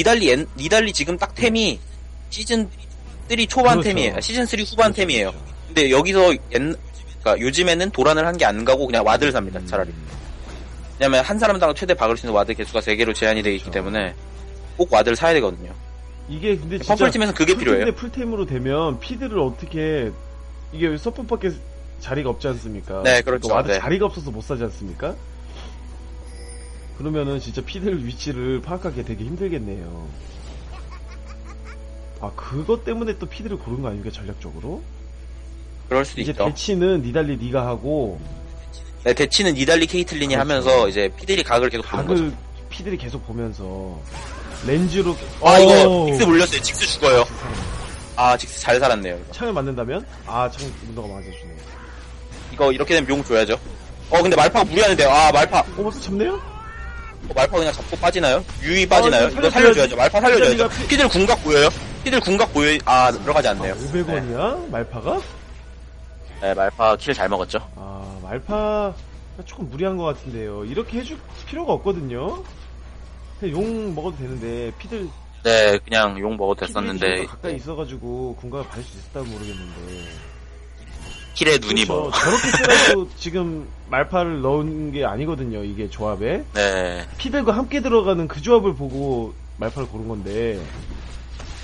니달리 엔- 니달리 지금 딱 템이 시즌 3 초반 그렇죠. 템이에요. 시즌 3 후반 템이에요. 근데 여기서 옛 그러니까 요즘에는 도란을 한 게 안 가고 그냥 와드를 삽니다. 차라리. 왜냐면 한 사람당 최대 박을 수 있는 와드 개수가 3개로 제한이 되어 있기 그렇죠. 때문에 꼭 와드를 사야 되거든요. 이게 근데 진짜 퍼플팀에서는 그게 필요해요. 대 풀템으로 되면 피드를 어떻게 이게 서폿밖에 자리가 없지 않습니까? 네, 그렇죠. 그러니까 와드 네. 자리가 없어서 못 사지 않습니까? 그러면은 진짜 피들 위치를 파악하기 되게 힘들겠네요. 아 그것 때문에 또 피드를 고른 거 아닙니까 전략적으로? 그럴 수도 이제 있죠. 대치는 니달리 니가 하고 네, 대치는 니달리 케이틀린이 그렇죠. 하면서 이제 피들이 각을 계속 보는 거죠. 각을 피들이 계속 보면서 렌즈로 아 이거. 직스 물렸어요. 직스 죽어요. 아 직스 잘 살았네요. 이거. 창을 맞는다면 아 창 문도가 맞아주네. 이거 이렇게 되면 용 줘야죠. 어 근데 말파가 무리하는데요. 아 말파 어 벌써 잡네요? 어, 말파 그냥 잡고 빠지나요? 유이 빠지나요? 어, 이거 이거 살려줘야지. 살려줘야죠. 말파 살려줘야죠. 피- 피들 궁각 보여요? 피들 궁각 보여? 아 들어가지 않네요. 500원이야? 말파가? 네, 말파 킬 잘 먹었죠. 아, 말파 조금 무리한 것 같은데요. 이렇게 해줄 필요가 없거든요. 그냥 용 먹어도 되는데 피들 네, 그냥 용 먹어도 피들이 됐었는데 좀 가까이 있어가지고 군각을 받을 수 있었다면 모르겠는데. 킬의 눈이 그렇죠. 뭐. 저렇게 쓰라고 지금 말파를 넣은 게 아니거든요. 이게 조합에 네, 피들과 함께 들어가는 그 조합을 보고 말파를 고른 건데.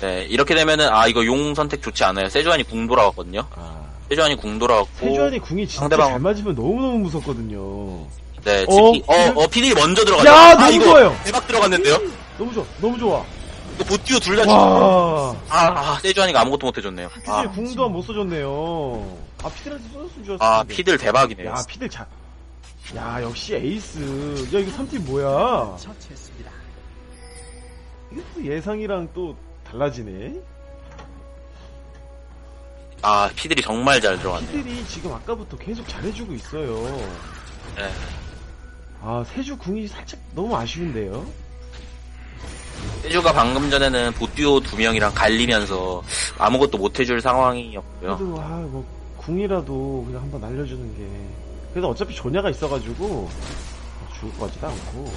네 이렇게 되면은 아 이거 용 선택 좋지 않아요. 세주안이 궁 돌아왔거든요. 아, 세주안이 궁 돌아왔고. 세주안이 궁이 진짜 상대방- 잘 맞으면 너무 너무 무섭거든요. 네, 어, 치키. 어, 피들- 어, 피들이 먼저 들어가죠. 야, 아, 너무 이거 좋아요. 대박 들어갔는데요? 너무 좋아, 너무 좋아. 이거 보티오 둘다. 와. 아, 아, 세주안이가 아무것도 못 해줬네요. 피들 아, 궁도 안못 써줬네요. 아 피들한테 써줬으면 좋았을 텐데. 아, 피들 대박이네요. 야 피들 잘. 야 역시 에이스. 야 이거 3팀 뭐야? 이게 또 예상이랑 또 달라지네. 아, 피들이 정말 잘 들어갔네요. 피들이 지금 아까부터 계속 잘해주고 있어요. 네. 아 세주 궁이 살짝 너무 아쉬운데요. 세주가 방금 전에는 보티오 두 명이랑 갈리면서 아무것도 못 해줄 상황이었고요. 그래도 아 뭐 궁이라도 그냥 한번 날려주는 게. 그래도 어차피 조냐가 있어가지고 죽을 것 같지도 않고.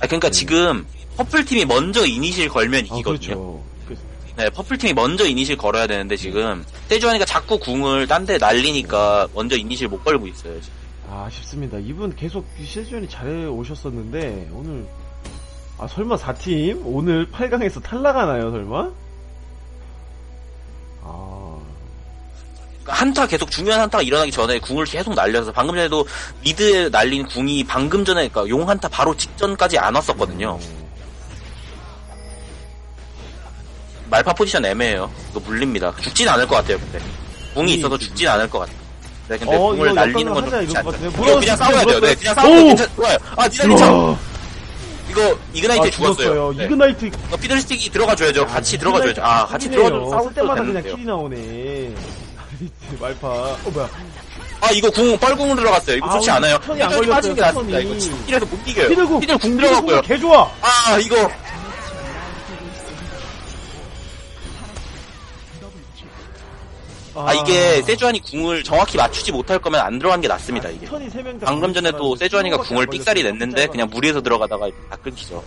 아, 그러니까 지금 퍼플 팀이 먼저 이니시를 걸면 아 이기거든요. 그렇죠. 그- 네, 퍼플 팀이 먼저 이니시를 걸어야 되는데 지금 세주안이가 자꾸 궁을 딴 데 날리니까 먼저 이니시를 못 걸고 있어요. 지금. 아, 아쉽습니다. 이분 계속 시즌이 잘해 오셨었는데, 오늘, 아, 설마 4팀? 오늘 8강에서 탈락하나요, 설마? 아, 그러니까 한타 계속 중요한 한타가 일어나기 전에 궁을 계속 날려서 방금 전에도 미드에 날린 궁이 방금 전에 그러니까 용 한타 바로 직전까지 안 왔었거든요. 말파 포지션 애매해요. 이거 물립니다. 죽진 않을 것 같아요, 근데. 궁이 있어서 죽진 않을 것 같아요. 네, 근데 어, 궁을 날리는 역전을 건 하자, 좋지 이럴 것 않다. 같은데. 이거 물어봤을 그냥 때 싸워야 돼요. 네. 그냥 싸우면 오! 괜찮, 좋아요. 아, 니달리 참! 우와! 이거, 이그나이트 아, 죽었어요. 네. 이그나이트. 이거 피들스틱이 들어가줘야죠. 같이 들어가줘야죠. 아, 같이 킬이네요. 들어가줘. 싸울 쓸 때마다 그냥. 킬이 나오네. 말파. 어, 뭐야. 아, 이거 궁, 뻘궁으로 들어갔어요. 이거 아, 좋지 오늘 않아요. 안 피들 빠지는 게 낫습니다. 이거 턴이. 피들에서 못 이겨요. 피들궁. 피들 궁 들어갔고요. 개 좋아! 아, 이거. 아, 이게 세주안이 궁을 정확히 맞추지 못할 거면 안 들어간 게 낫습니다, 이게. 턴이 3명 다. 방금 전에도 세주안이가 궁을 삑 삑사리 냈는데 그냥 무리해서 들어가다가 다 끊기죠.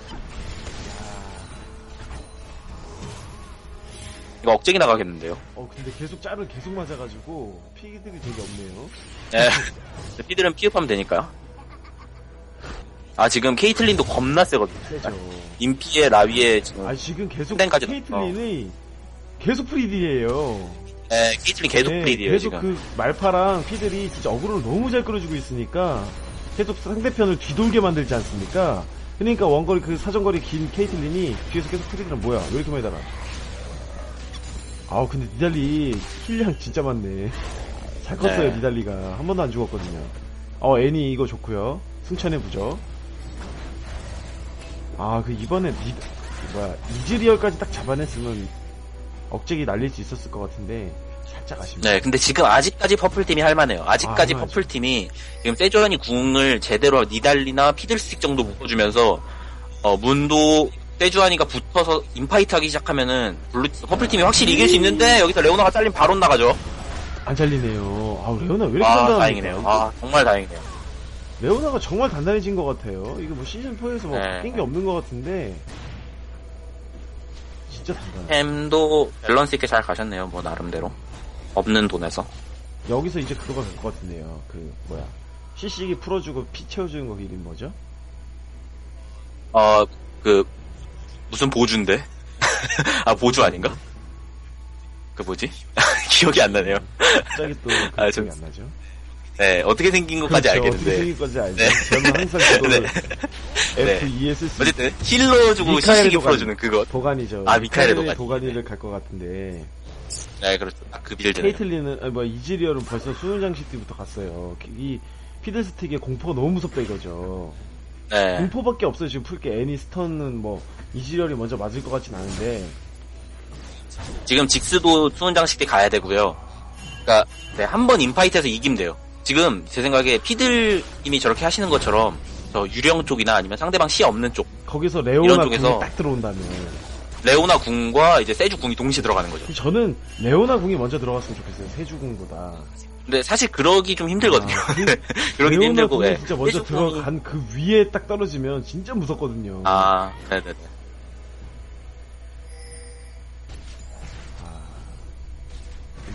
이거 억제기 나가겠는데요. 어, 근데 계속 짤을 계속 맞아가지고, 피들이 되게 없네요. 예. 피들은 피업하면 되니까요. 아, 지금 케이틀린도 겁나 세거든요. 세죠. 인피의 라위에 지금. 아 지금 계속 땡까지 케이틀린이 계속 프리딜이에요. 예, 케이틀린 계속 네, 프리디에요, 계속 지금. 그 말파랑 피들이 진짜 어그로를 너무 잘 끌어주고 있으니까 계속 상대편을 뒤돌게 만들지 않습니까? 그러니까 원거리 그 사정거리 긴 케이틀린이 뒤에서 계속 프리딜은 뭐야? 왜 이렇게 많이 달아? 아우 근데 니달리 힐량 진짜 많네. 잘 컸어요 네. 니달리가 한 번도 안 죽었거든요. 어 애니 이거 좋고요. 승천의 부죠. 아 그 이번에 니 뭐야 이즈리얼까지 딱 잡아냈으면 억제기 날릴 수 있었을 것 같은데 살짝 아쉽네. 네, 근데 지금 아직까지 퍼플팀이 할만해요. 아직까지 아. 퍼플팀이 지금 세조안이 궁을 제대로 니달리나 피들스틱 정도 묶어주면서 어, 문도 세주안이가 붙어서 인파이트 하기 시작하면은 블루 퍼플팀이 확실히 이길 수 있는데 여기서 레오나가 잘리면 바로 나가죠. 안 잘리네요. 아 레오나 왜 이렇게 아, 단단합니까? 다행이네요. 아, 정말 다행이네요. 레오나가 정말 단단해진 것 같아요. 이거 뭐 시즌 4에서 뭐 네. 바뀐 게 없는 것 같은데 진짜 단단해. 템도 밸런스 있게 잘 가셨네요, 뭐, 나름대로. 없는 돈에서. 여기서 이제 그거가 될 것 같은데요. 그 뭐야 CC기 풀어주고 피 채워주는 거 이름 뭐죠? 어, 그, 무슨 보주인데? 아, 보주 아닌가? 그 뭐지? 기억이 안 나네요. 갑자기 또 아, 그 좀- 기억이 안 나죠? 네, 어떻게 생긴 것까지 그렇죠. 어떻게 알겠는데. 생긴 건지 알죠. 네. 저는 항상 그거를 네. FESC 어쨌든, 힐러 주고 시식이. 풀어주는 그거. 도가니죠. 아, 미카엘의 도가니. 도가니를 갈 것 같은데 네, 그렇죠. 딱그 빌드. 케이틀린은 아니, 뭐 이즈리얼은 벌써 수능 장식 때부터 갔어요. 이 피들스틱의 공포가 너무 무섭다 이거죠. 네. 공포밖에 없어요. 지금 풀게 애니 스턴은 뭐 이즈리얼이 먼저 맞을 것 같진 않은데 지금 직스도 수은 장식 때 가야 되고요. 그니까, 네, 한번 인파이트에서 이기면 돼요. 지금, 제 생각에 피들님이 저렇게 하시는 것처럼, 저 유령 쪽이나 아니면 상대방 시 없는 쪽, 거기서 레오나 이런 궁이 쪽에서- 딱 들어온다면 레오나 궁과 이제 세주 궁이 동시에 들어가는 거죠. 저는 레오나 궁이 먼저 들어갔으면 좋겠어요. 세주 궁보다. 근데 사실 그러기 좀 힘들거든요. 아, 그- 그러기 레오나 힘들고, 궁이 예. 진짜 먼저 세주 궁이- 들어간 그 위에 딱 떨어지면 진짜 무섭거든요. 아, 네네네.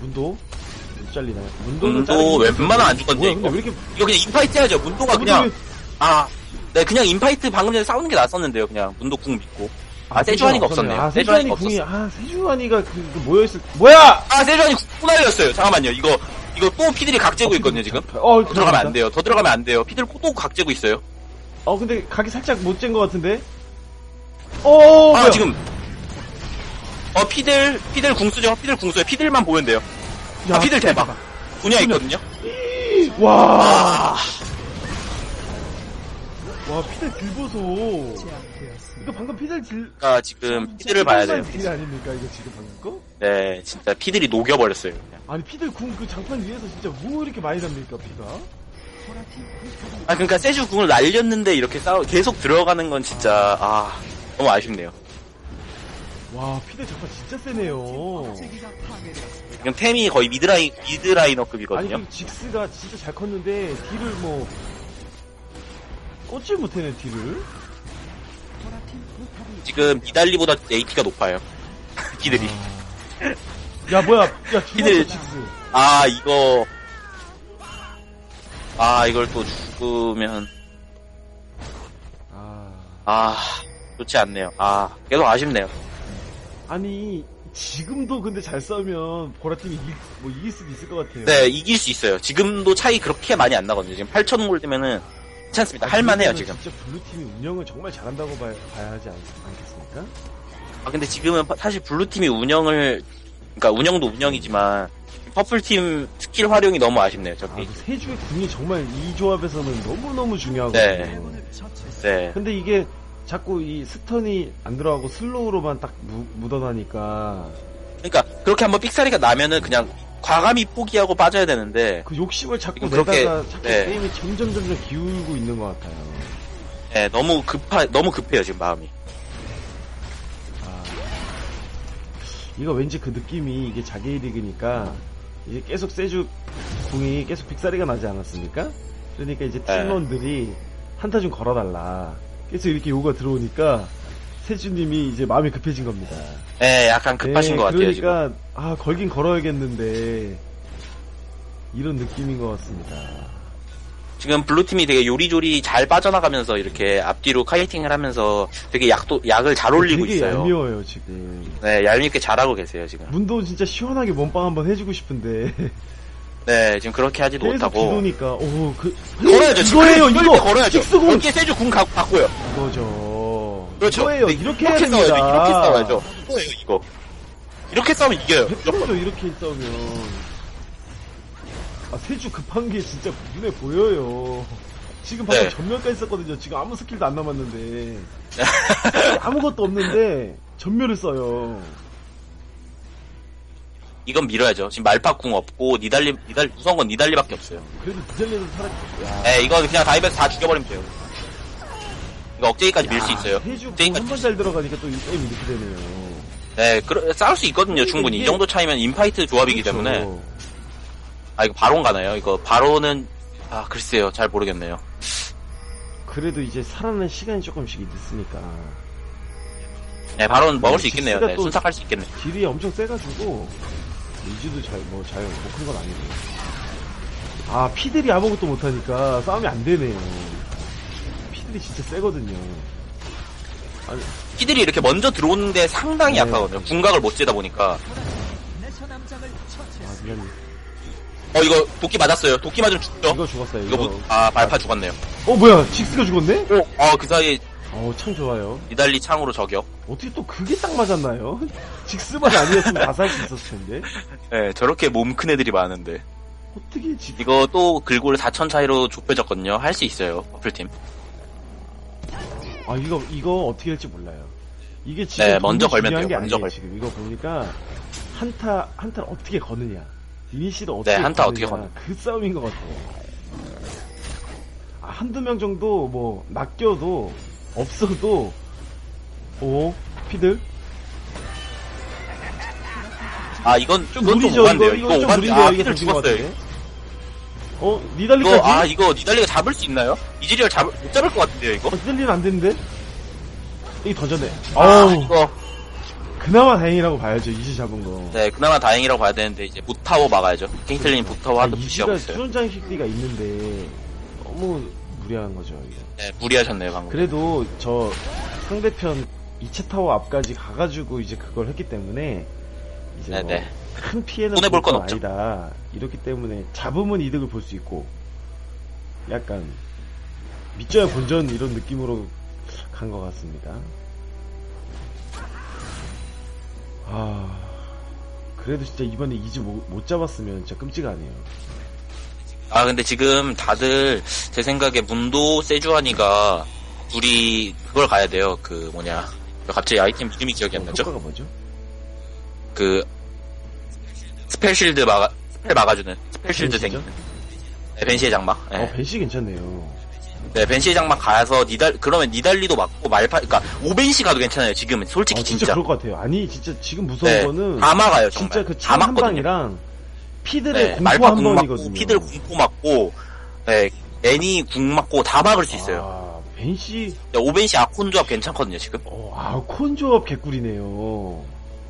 문도 못 잘리나요? 문도는 문도 웬만하면 안 근데 이거. 왜 이렇게 이거 그냥 인파이트 해야죠. 문도가 아, 그냥, 문도 아, 네, 그냥 인파이트 방금 전에 싸우는 게 낫었는데요. 그냥 문도 궁 믿고. 아, 세주환이가 없었네요. 아, 세주환이 궁이. 아 세주환이가 그, 그 모여 있을 뭐야? 아, 세주환이 궁 날렸어요. 잠깐만요. 이거, 이거 또 피들이 각재고 있거든요, 지금. 어더 들어가면 안 돼요. 더 들어가면 안 돼요. 피들 또 각재고 있어요. 어 근데 각이 살짝 못잰것 같은데. 어 아, 뭐야? 지금. 어, 피들, 피들 궁수죠. 피들 궁수요. 피들만 보면 돼요. 야, 아, 피들 대박. 분야 있거든요. 와. 아, 와 피들 딜 보소. 이거 방금 피들 딜. 아, 지금 피들을 봐야 돼요. 딜 아닙니까 이거 지금 방금 거? 네, 진짜 피들이 녹여버렸어요. 그냥. 아니 피들 궁 그 장판 위에서 진짜 뭐 이렇게 많이 납니까 피가? 아, 그러니까 세주 궁을 날렸는데 이렇게 싸우, 계속 들어가는 건 진짜, 아, 너무 아쉽네요. 와 피들 장판 진짜 세네요. 지금 템이 거의 미드라인, 아니 미드라이너급이거든요. 그 직스가 진짜 잘 컸는데 딜을 뭐 꽂지 못해네 딜을. 지금 니달리보다 AP가 높아요. 피들이. 야 뭐야? 야 죽었어 직스. 아, 이거. 아, 이걸 또 죽으면, 아 아, 좋지 않네요. 아, 계속 아쉽네요. 아니 지금도 근데 잘 싸우면 보라팀이 이길, 뭐 이길 수도 있을 것 같아요. 네, 이길 수 있어요. 지금도 차이 그렇게 많이 안 나거든요. 지금 8,000 골드면은 괜찮습니다. 할만해요, 그러면은 지금. 진짜 블루팀이 운영을 정말 잘한다고 봐야, 봐야 하지 않, 않겠습니까? 아, 근데 지금은 파- 사실 블루팀이 운영을, 그러니까 운영도 운영이지만, 퍼플팀 스킬 활용이 너무 아쉽네요, 아, 저기. 그 세주의 궁이 정말 이 조합에서는 너무너무 중요하거든요. 네. 근데 이게 자꾸 이 스턴이 안 들어가고 슬로우로만 딱 무, 묻어나니까 그러니까, 그렇게 한번 삑사리가 나면은 그냥 과감히 포기하고 빠져야 되는데, 그 욕심을 자꾸 그렇게- 내다가 자꾸 네. 게임이 점점 점점 기울고 있는 것 같아요. 네, 너무 급하, 너무 급해요, 지금 마음이. 아, 이거 왠지 그 느낌이 이게 자기 리그니까 이제 계속 세주 궁이 계속 빅사리가 나지 않았습니까? 그러니까 이제 네. 팀원들이 한타 좀 걸어달라. 계속 이렇게 요구가 들어오니까 세주님이 이제 마음이 급해진 겁니다. 네, 약간 급하신 네, 것 같아요. 그러니까 아 걸긴 걸어야겠는데 이런 느낌인 것 같습니다. 지금 블루팀이 되게 요리조리 잘 빠져나가면서 이렇게 앞뒤로 카이팅을 하면서 되게 약도, 약을 잘 올리고 되게 있어요. 얄미워요 지금. 네, 얄밉게 잘하고 계세요, 지금. 문도 진짜 시원하게 몸빵 한번 해주고 싶은데 네, 지금 그렇게 하지도 못하고. 뒤도니까 오 그 걸어야죠, 지금. 이거예요 이거 때 걸어야죠. 킥스공 이렇게 세주 궁 가, 받고요. 이거죠. 그렇죠. 이거예요. 네, 이렇게 해야 싸워야죠. 됩니다. 이렇게 싸워야죠. 이거예요, 이거. 이렇게 싸우면 이겨요. 죠 이렇게 싸우면. 아, 세주 급한 게 진짜 눈에 보여요. 지금 방금 네. 전멸까지 썼거든요. 지금 아무 스킬도 안 남았는데. 아무것도 없는데, 전멸을 써요. 이건 밀어야죠. 지금 말파궁 없고, 니달리, 니달, 무서운 건 니달리밖에 없어요. 그래도 니달리도 살았, 야. 네, 이거 그냥 다이브에서 다 죽여버리면 돼요. 이거 억제기까지 밀 수 있어요. 억제기까지. 한번 잘 들어가니까 또이 게임이 이렇게 되네요. 네, 그러, 싸울 수 있거든요, 충분히. 이 정도 차이면 인파이트 조합이기 그렇죠. 때문에. 아, 이거 바론 가나요? 이거 바론은, 아, 글쎄요. 잘 모르겠네요. 그래도 이제 살아나는 시간이 조금씩 있으니까. 네, 바론 먹을 수 네, 있겠네요. 네, 또- 순삭할 수 있겠네. 딜이 엄청 세가지고 이즈도 잘 뭐잘못큰 건 아니고 아 피들이 아무것도 못하니까 싸움이 안 되네요 피들이 진짜 세거든요 아니 피들이 이렇게 먼저 들어오는데 상당히 네. 약하거든요. 궁각을 못 쬐다 보니까. 아 미안 어, 이거 도끼 맞았어요. 도끼 맞으면 죽죠? 이거 죽었어요 이거 이거 못, 아, 말파 죽었네요. 어 뭐야 직스가 죽었네? 오, 어, 그 사이에 어참 좋아요 니달리 창으로 저격. 어떻게 또 그게 딱 맞았나요? 직스만 아니었으면 다 살 수 있었을 텐데 네, 저렇게 몸 큰 애들이 많은데. 어떻게 직 이거 또 글골 4천 차이로 좁혀졌거든요. 할 수 있어요. 퍼플팀. 아 이거 이거 어떻게 될지 몰라요. 이게 지금 네, 먼저 걸면 돼요. 게 먼저. 걸- 지금 이거 보니까 한타 한타를 어떻게 거느냐, 이니시를 어떻게 네, 한타 어떻게 거느냐. 그 싸움인 것 같아요. 아, 한두 명 정도 뭐 낚여도 없어도 오 피들 아, 이건 좀 이건 좀 무리죠. 오반데요. 이거 이거 이거 좀 오반. 무리인데요. 아, 이게 피들 던진 것 죽었어요. 같은데. 어 니달리까지? 이거 아 이거 니달리가 잡을 수 있나요? 이즈리얼 잡을 못 잡을 것 같은데요 이거? 어, 니달리는 안 되는데? 이 던졌네. 아 어우, 이거 그나마 다행이라고 봐야죠. 이지 잡은 거. 네 그나마 다행이라고 봐야 되는데 이제 무타워 막아야죠. 케이틀린 무타워 하드 아, 푸시하고 이지가 있어요. 수련장 식비가 있는데 너무 무리한 거죠. 이거. 네 무리하셨네요 방금. 그래도 저 상대편 2차 타워 앞까지 가가지고 이제 그걸 했기 때문에 이제 뭐 네네. 큰 피해는 손해볼 건건 없죠. 아니다. 이렇기 때문에 잡으면 이득을 볼 수 있고 약간 밑져야 본전 이런 느낌으로 간 것 같습니다. 아 그래도 진짜 이번에 이지 못, 못 잡았으면 진짜 끔찍하네요. 아 근데 지금 다들 제 생각에 문도 세주하니가 둘이 그걸 가야 돼요. 그 뭐냐 갑자기 아이템 이름이 기억이 안 나죠? 효과가 뭐죠? 그 스펠 실드 막아 스펠 막아주는 스펠 실드 벤시죠? 생기는 네, 벤시의 장막. 네. 어 벤시 괜찮네요. 네, 벤시의 장막 가서 니달, 그러면 니달리도 맞고 말파, 그니까, 오벤시 가도 괜찮아요, 지금은. 솔직히 어, 진짜, 진짜. 그럴 것 같아요. 아니 진짜 지금 무서운 네, 거는 다 막아요, 정말. 진짜 그다참한 막거든요. 방이랑 피들의 네, 공포 한 번이거든요. 피들 궁포 맞고, 네, 애니 궁 맞고 다 막을 수 있어요. 아, 벤시, 네, 오벤시 아콘 조합 괜찮거든요, 지금. 어, 아콘 조합 개꿀이네요.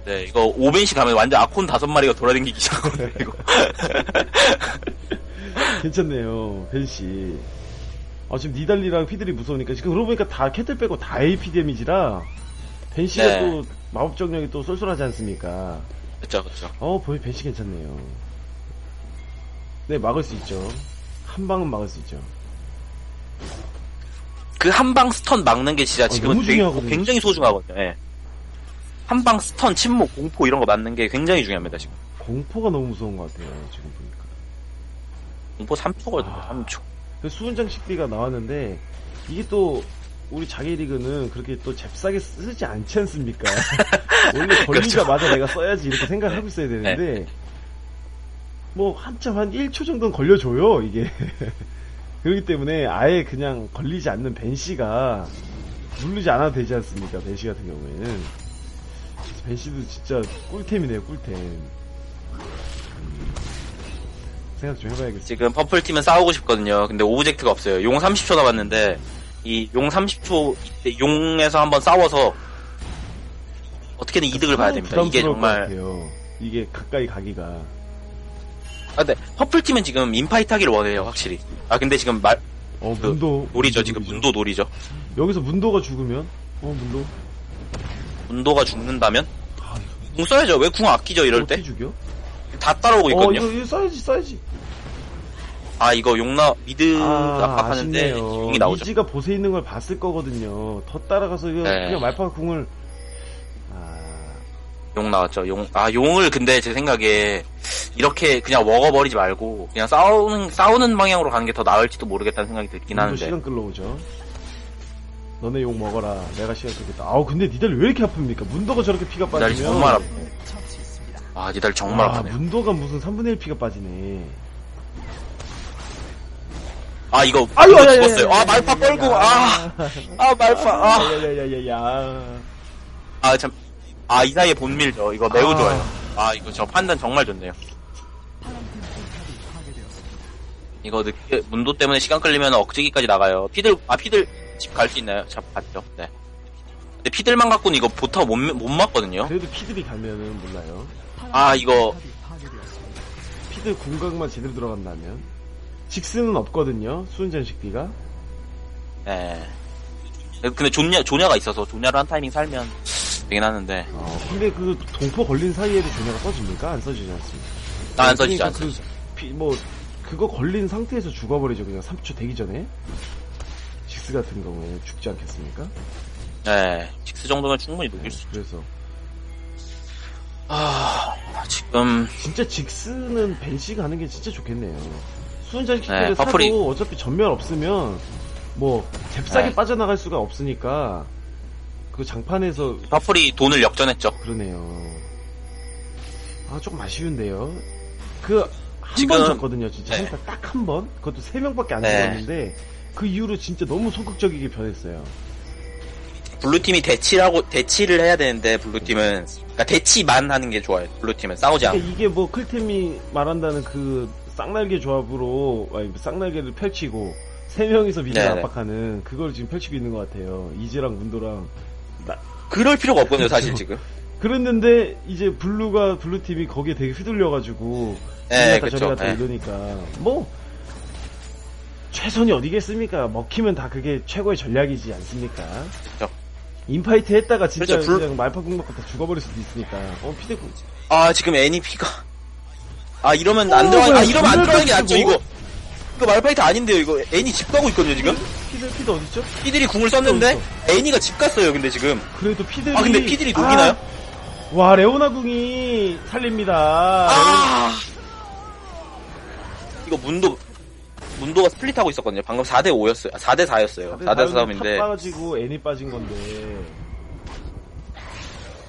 네, 이거 오벤시 가면 완전 아콘 다섯 마리가 돌아다니기 시작하거든요, 이거. 괜찮네요, 벤시. 아, 지금 니달리랑 피들이 무서우니까, 지금 그러고 보니까 다 캐틀 빼고 다 AP 데미지라, 벤시가 네. 또 마법 정력이 또 쏠쏠하지 않습니까? 그쵸, 그쵸. 어, 보이 벤시 괜찮네요. 네, 막을 수 있죠. 한 방은 막을 수 있죠. 그 한 방 스턴 막는 게 진짜 너무 되게- 중요하거든요. 굉장히 소중하거든요, 예. 한 방 스턴, 침묵, 공포 이런 거 맞는 게 굉장히 중요합니다, 지금. 공포가 너무 무서운 것 같아요, 지금 보니까. 공포 3초거든요, 아. 3초. 그 수은장 식비가 나왔는데 이게 또 우리 자기 리그는 그렇게 또 잽싸게 쓰지 않지 않습니까? 원래 걸리자마자 내가 써야지 이렇게 생각하고 있어야 되는데 뭐 한참 한 1초 정도는 걸려줘요 이게 그렇기 때문에 아예 그냥 걸리지 않는 벤시가 누르지 않아도 되지 않습니까 벤시 같은 경우에는 벤시도 진짜 꿀템이네요 꿀템 음, 생각 좀 해봐야겠어요 지금 퍼플팀은 싸우고 싶거든요. 근데 오브젝트가 없어요. 용 30초 남았는데, 이 용 30초, 이때 용에서 한번 싸워서, 어떻게든 이득을 봐야 됩니다. 이게 정말. 이게 가까이 가기가 아, 근데 퍼플팀은 지금 인파이트 하기를 원해요, 확실히. 아, 근데 지금 말, 어 그 문도 노리죠, 지금. 문도 노리죠. 여기서 문도가 죽으면 어 문도 문도가 죽는다면? 아 궁 써야죠. 왜 궁 아끼죠, 이럴 어떻게 때? 죽여? 다 따라오고 어 있거든요. 이거, 이거 써야지 써야지 아, 이거 용나, 미드 아 압박하는데, 아쉽네요 용이 나오죠. 이지가 보세 있는 걸 봤을 거거든요 더 따라가서 이거 네. 그냥 말파 궁을 아 용 나왔죠. 용, 아, 용을 근데 제 생각에 이렇게 그냥 먹어버리지 말고 그냥 싸우는, 싸우는 방향으로 가는 게 더 나을지도 모르겠다는 생각이 들긴 하는데. 시간 끌러오죠 너네 욕 먹어라 내가 시간 끌겠다 아우 근데 니들 왜 이렇게 아픕니까 문도가 저렇게 피가 빠지면 정말 아프네. 아, 니달리 정말 아, 아프네요. 문도가 무슨 3분의 1 피가 빠지네 아, 이거, 아유, 이거 죽었어요. 아, 말파 뻘고, 아, 아, 말파, 아. 야야야야야 아, 참. 아, 이 사이에 본밀죠. 이거 매우 아. 좋아요. 아, 이거 저 판단 정말 좋네요. 이거 늦게, 문도 때문에 시간 끌리면 억제기까지 나가요. 피들, 아, 피들 집 갈 수 있나요? 잡, 갔죠. 네. 근데 피들만 갖고는 이거 보타 못, 못 맞거든요. 그래도 피들이 가면은 몰라요. 아, 이거, 피들 궁각만 제대로 들어간다면. 직스는 없거든요. 수은전식비가. 예. 근데 조냐, 조냐가 있어서 조냐를 한 타이밍 살면 되긴 하는데. 어, 근데 그 동포 걸린 사이에도 조냐가 써집니까? 안 써지지 않습니까? 아, 안 써지죠, 안 그러니까 써지죠. 그, 피, 뭐, 그거 걸린 상태에서 죽어버리죠. 그냥 3초 되기 전에. 직스 같은 경우에 죽지 않겠습니까? 예. 직스 정도면 충분히 녹일 수. 그래서. 아, 지금, 진짜 직스는 벤시가 하는 게 진짜 좋겠네요. 수은전식비를 네, 사도 어차피 전면 없으면, 뭐, 잽싸게 네. 빠져나갈 수가 없으니까, 그 장판에서 퍼플이 돈을 역전했죠. 그러네요. 아, 조금 아쉬운데요. 그, 한 번 졌거든요, 진짜. 네. 한타 딱한 번? 그것도 세 명밖에 안 네. 죽었는데, 그 이후로 진짜 너무 소극적이게 변했어요. 블루팀이 대치라고, 대치를 해야 되는데, 블루팀은. 그러니까 대치만 하는 게 좋아요. 블루팀은. 싸우지 않고. 그러니까 이게 뭐, 클템이 말한다는 그, 쌍날개 조합으로, 아니, 쌍날개를 펼치고, 세 명이서 미드를 네네. 압박하는, 그걸 지금 펼치고 있는 것 같아요. 이즈랑 문도랑. 그럴 필요가 없거든요, 사실 그쵸. 지금. 그랬는데, 이제 블루가, 블루팀이 거기에 되게 휘둘려가지고, 예, 이리 갔다 저리. 갔다 예. 이러니까 뭐 최선이 어디겠습니까? 먹히면 다 그게 최고의 전략이지 않습니까? 그쵸. 인파이트 했다가 진짜 그렇죠, 불- 그냥 말파국 먹고 다 죽어버릴 수도 있으니까. 어 피데국 아, 지금 애니피가. 아, 이러면 안 어, 들어가, 뭐야, 아, 이러면 안 들어가는 게 낫죠? 이거. 이거 말파이트 아닌데요, 이거. 애니 집 가고 있거든요, 지금? 피드 피드 어딨죠? 피들이 궁을 썼는데. 애니가 집 갔어요, 근데 지금. 그래도 피들이 아, 근데 피들이 녹이나요? 아, 와 레오나 궁이 살립니다. 아! 이거 문도, 문도가 스플릿하고 있었거든요. 방금 4대 5였어요. 아, 4대 4였어요. 4대4 싸움인데. 탑 빠지고 애니 빠진 건데.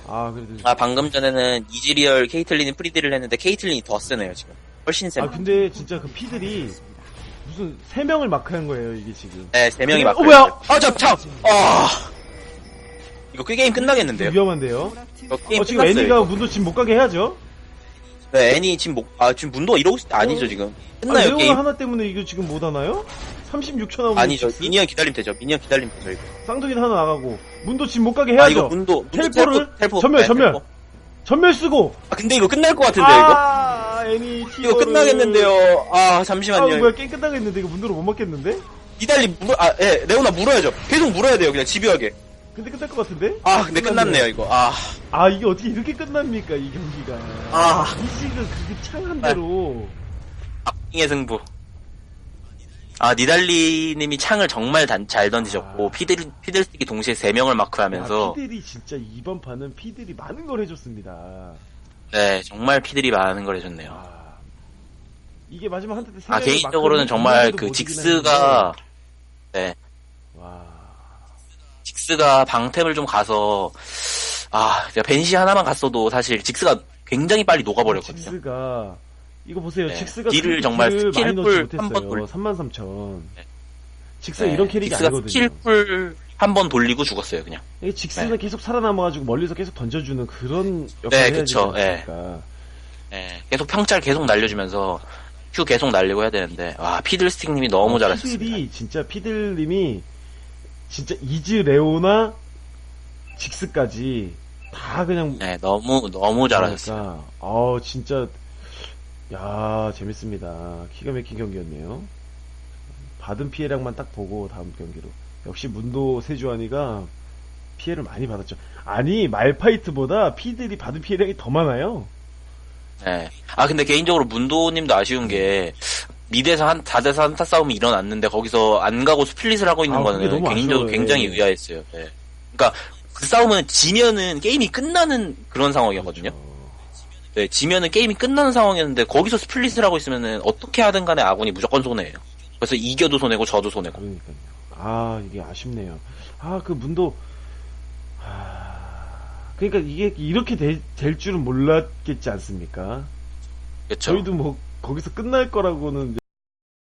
아 그래도 아, 방금 전에는 이즈리얼 케이틀린이 프리딜을 했는데, 케이틀린이 더 세네요, 지금. 훨씬 세. 아 근데 진짜 그 피들이 무슨 세 명을 마크한 거예요 이게 지금. 네, 세 명이 어, 맞고. 뭐야? 아, 참, 참! 아! 이거 그 게임 끝나겠는데요? 위험한데요? 이거 게임 어, 지금 끝났어요, 애니가 이거. 문도 지금 못 가게 해야죠? 네, 애니 지금 목, 아, 지금 문도가 이러고 있을 때 아니죠, 지금. 아, 끝나요, 레오나 게임. 하나 때문에 이거 지금 못 하나요? 36초 나오면 아니죠. 직스? 미니언 기다리면 되죠. 미니언 기다리면 되죠, 이거. 쌍둥이는 하나 나가고 문도 지금 못 가게 아, 해야죠? 이거 문도, 문도 텔포를? 텔포, 텔포. 전멸, 네, 전멸. 텔포. 전멸 쓰고 아, 근데 이거 끝날 것 같은데, 이거? 아 애니 이거 끝나겠는데요. 아, 아 잠시만요. 뭐야 게임 끝나겠는데 이거 문도로 못 맞겠는데? 니달리 물어, 아, 예, 레오나 물어야 죠. 계속 물어야 돼요, 그냥 집요하게. 근데 끝날 것 같은데? 아, 근데 끝났네요, 이거. 아, 아 이게 어떻게 이렇게 끝납니까 이 경기가 아. 이지가 그게 창한 네. 대로 악의 승부. 아, 니달리님이 창을 정말 단, 잘 던지셨고, 아. 피들, 피들스틱이 동시에 3명을 마크하면서, 아, 피들이 진짜 이번 판은 피들이 많은 걸 해줬습니다 네, 정말 피들이 많은 걸 해줬네요. 아, 이게 마지막 한타 때세 아, 개인적으로는 정말 그 직스가, 네. 와 직스가 방템을 좀 가서, 아, 제가 벤시 하나만 갔어도 사실 직스가 굉장히 빨리 녹아버렸거든요. 직스가 이거 보세요. 네, 직스가 딜을 정말 스킬풀 한번. 돌- 33,000. 네. 직스가 네, 이런 캐릭이 직스가 아니거든요. 스킬풀 한 번 돌리고 죽었어요, 그냥. 이게 직스는 네. 계속 살아남아가지고 멀리서 계속 던져주는 그런 네, 역할을 해야 되지 그쵸, 예. 않습니까? 예, 계속 평짤 계속 날려주면서, 큐 계속 날리고 해야 되는데, 와, 피들스틱님이 너무 어, 잘하셨습니다. 피들이 진짜 피들님이 진짜 이즈 레오나 직스까지 다 그냥 네, 너무, 너무 잘하셨어요. 어 진짜 야 재밌습니다. 기가 막힌 경기였네요. 받은 피해량만 딱 보고 다음 경기로 역시 문도 세주환이가 피해를 많이 받았죠. 아니 말파이트보다 피들이 받은 피해량이 더 많아요. 네. 아, 근데 개인적으로 문도님도 아쉬운 게, 미드에서 한, 4대4 한타 싸움이 일어났는데, 거기서 안 가고 스플릿을 하고 있는 아, 거는 개인적으로 아쉬워요. 굉장히 예. 의아했어요. 네. 그러니까, 그 싸움은 지면은 게임이 끝나는 그런 상황이었거든요. 그렇죠. 네, 지면은 게임이 끝나는 상황이었는데, 거기서 스플릿을 하고 있으면은, 어떻게 하든 간에 아군이 무조건 손해예요. 그래서 이겨도 손해고, 져도 손해고. 그러니까요. 아 이게 아쉽네요. 아 그 문도 아 그러니까 이게 이렇게 되- 될 줄은 몰랐겠지 않습니까? 그쵸. 저희도 뭐 거기서 끝날 거라고는